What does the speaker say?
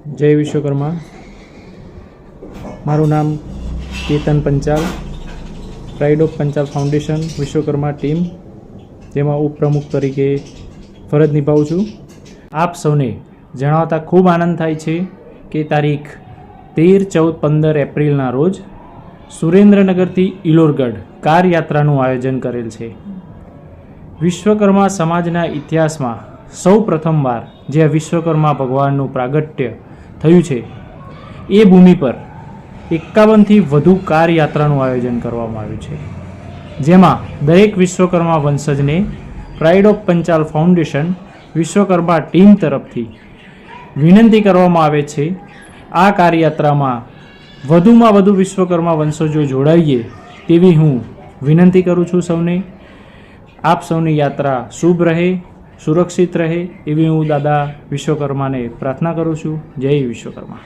જય વિશ્વકર્મા. મારું નામ Ketan Panchal pride of Panchal foundation Vishwakarma team, જેમાં ઉપપ્રમુખ તરીકે ફરજ નિભાવું છું. આપ સૌને જણાવતા ખૂબ આનંદ થાય છે કે તારીખ તેર, ચૌદ, પંદર એપ્રિલના રોજ સુરેન્દ્રનગરથી ઇલોરગઢ કાર યાત્રાનું આયોજન કરેલ છે. વિશ્વકર્મા સમાજના ઇતિહાસમાં સૌ પ્રથમવાર જે વિશ્વકર્મા ભગવાનનું પ્રાગટ્ય થયું છે, એ ભૂમિ પર એકાવનથી વધુ કાર યાત્રાનું આયોજન કરવામાં આવ્યું છે. જેમાં દરેક Vishwakarma વંશજને pride of Panchal foundation Vishwakarma team તરફથી વિનંતી કરવામાં આવે છે, આ કારયાત્રામાં વધુમાં વધુ વિશ્વકર્મા વંશજો જોડાઈએ તેવી હું વિનંતી કરું છું સૌને. આપ સૌની યાત્રા શુભ રહે. સુરક્ષિત રહે એવી હું દાદા વિશ્વકર્માને પ્રાર્થના કરું છું. જય વિશ્વકર્મા.